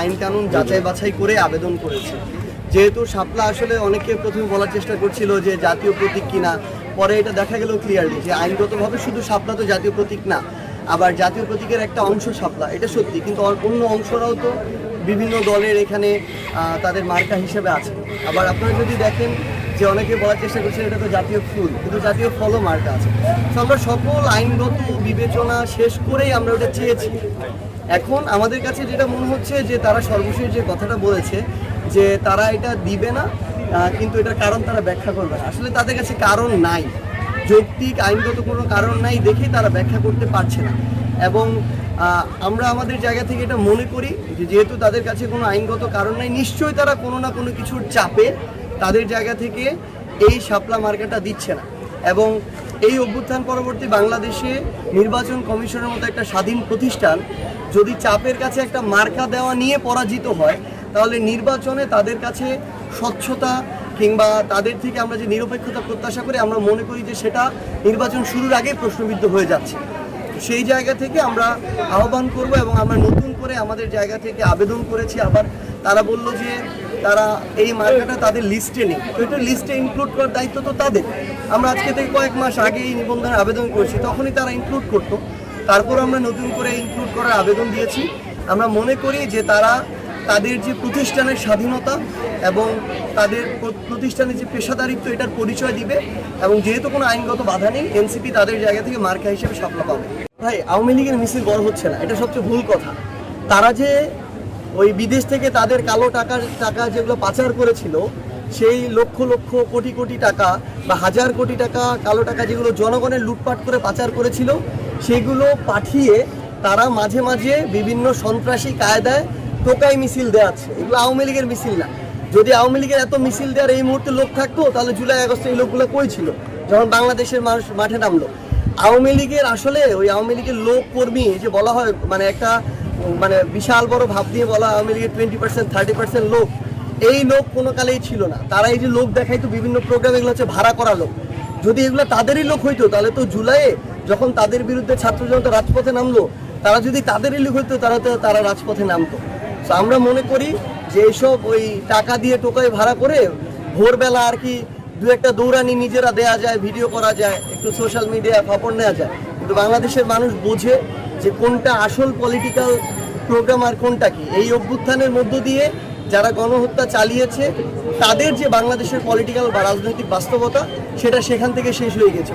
আইন কানুন যাচাই বাছাই করে আবেদন করেছে। যেহেতু সাপলা আসলে অনেকে প্রথমে বলার চেষ্টা করছিল যে জাতীয় প্রতীক কিনা, পরে এটা দেখা গেল ক্লিয়ারলি যে আইনগতভাবে শুধু সাপলা তো জাতীয় প্রতীক না, আবার জাতীয় প্রতীকের একটা অংশ সাপলা এটা সত্যি। কিন্তু অন্য অংশরাও তো বিভিন্ন দলের এখানে তাদের মার্কা হিসেবে আছে। আবার আপনারা যদি দেখেন যে অনেকে বলার চেষ্টা করছে এটা তো জাতীয় ফুল, কিন্তু জাতীয় ফলও মার্কা আছে। তো আমরা সকল আইনগত বিবেচনা শেষ করেই আমরা ওটা চেয়েছি। এখন আমাদের কাছে যেটা মনে হচ্ছে যে তারা সর্বশেষ যে কথাটা বলেছে, যে তারা এটা দিবে না কিন্তু এটার কারণ তারা ব্যাখ্যা করবে আসলে তাদের কাছে কারণ নাই। যৌক্তিক, আইনগত কোনো কারণ নাই দেখেই তারা ব্যাখ্যা করতে পারছে না। এবং আমরা আমাদের জায়গা থেকে এটা মনে করি যে যেহেতু তাদের কাছে কোনো আইনগত কারণ নাই, নিশ্চয়ই তারা কোনো না কোনো কিছুর চাপে তাদের জায়গা থেকে এই শাপলা মার্কাটা দিচ্ছে না। এবং এই অভ্যুত্থান পরবর্তী বাংলাদেশে নির্বাচন কমিশনের মতো একটা স্বাধীন প্রতিষ্ঠান যদি চাপের কাছে একটা মার্কা দেওয়া নিয়ে পরাজিত হয়, তাহলে নির্বাচনে তাদের কাছে স্বচ্ছতা কিংবা তাদের থেকে আমরা যে নিরপেক্ষতা প্রত্যাশা করি, আমরা মনে করি যে সেটা নির্বাচন শুরুর আগেই প্রশ্নবিদ্ধ হয়ে যাচ্ছে। সেই জায়গা থেকে আমরা আহ্বান করব এবং আমরা নতুন করে আমাদের জায়গা থেকে আবেদন করেছি। আবার তারা বলল যে তারা এই মার্কাটা তাদের লিস্টে নেই। তো এটা লিস্টে ইনক্লুড করার দায়িত্ব তো তাদের। আমরা আজকে থেকে কয়েক মাস আগে এই নিবন্ধনের আবেদন করেছি, তখনই তারা ইনক্লুড করতো। তারপর আমরা নতুন করে ইনক্লুড করার আবেদন দিয়েছি। আমরা মনে করি যে তারা তাদের যে প্রতিষ্ঠানের স্বাধীনতা এবং তাদের প্র- প্রতিষ্ঠানের যে পেশাদারিত্ব, এটার পরিচয় দিবে এবং যেহেতু কোনো আইনগত বাধা নেই, এনসিপি তাদের জায়গা থেকে মার্কা হিসেবে সাপলা পাবে। ভাই, আওয়ামী লীগের মিছিল বড় হচ্ছে না, এটা সবচেয়ে ভুল কথা। তারা যে ওই বিদেশ থেকে তাদের কালো টাকার টাকা যেগুলো পাচার করেছিল, সেই লক্ষ লক্ষ কোটি কোটি টাকা বা হাজার কোটি টাকা, কালো টাকা যেগুলো জনগণের লুটপাট করে পাচার করেছিল, সেগুলো পাঠিয়ে তারা মাঝে মাঝে বিভিন্ন সন্ত্রাসী কায়দায় টোকাই মিছিল দেওয়াচ্ছে এগুলো আওয়ামী লীগের মিছিল না। যদি আওয়ামী লীগের এত মিছিল দেওয়ার এই মুহূর্তে লোক থাকতো, তাহলে জুলাই, আগস্টে এই লোকগুলো কই ছিল? যখন বাংলাদেশের মানুষ মাঠে নামলো। আওয়ামী লীগের আসলে ওই আওয়ামী লীগের লোক কর্মী যে বলা হয় মানে একটা মানে বিশাল বড় ভাব দিয়ে বলা আওয়ামী লীগের টোয়েন্টি পার্সেন্ট থার্টি পার্সেন্ট লোক। এই লোক কোনো কালেই ছিল না। তারা এই যে লোক দেখাইতো বিভিন্ন প্রোগ্রাম এগুলো হচ্ছে ভাড়া করা লোক। যদি এগুলো তাদেরই লোক হইতো, তাহলে তো জুলাইয়ে যখন তাদের বিরুদ্ধে ছাত্র জনতা রাজপথে নামলো, তারা যদি তাদেরই লোক হইতো তারা তো তারা রাজপথে নামতো। তো আমরা মনে করি যে এইসব ওই টাকা দিয়ে টোকায় ভাড়া করে ভোরবেলা আর কি দু একটা দৌড়ানি নিজেরা দেয়া যায় ভিডিও করা যায়, একটু সোশ্যাল মিডিয়া খবর নেওয়া যায়। কিন্তু বাংলাদেশের মানুষ বোঝে যে কোনটা আসল পলিটিক্যাল প্রোগ্রাম আর কোনটা কি। এই অভ্যুত্থানের মধ্য দিয়ে যারা গণহত্যা চালিয়েছে, তাদের যে বাংলাদেশের পলিটিক্যাল বা রাজনৈতিক বাস্তবতা, সেটা সেখান থেকে শেষ হয়ে গেছে।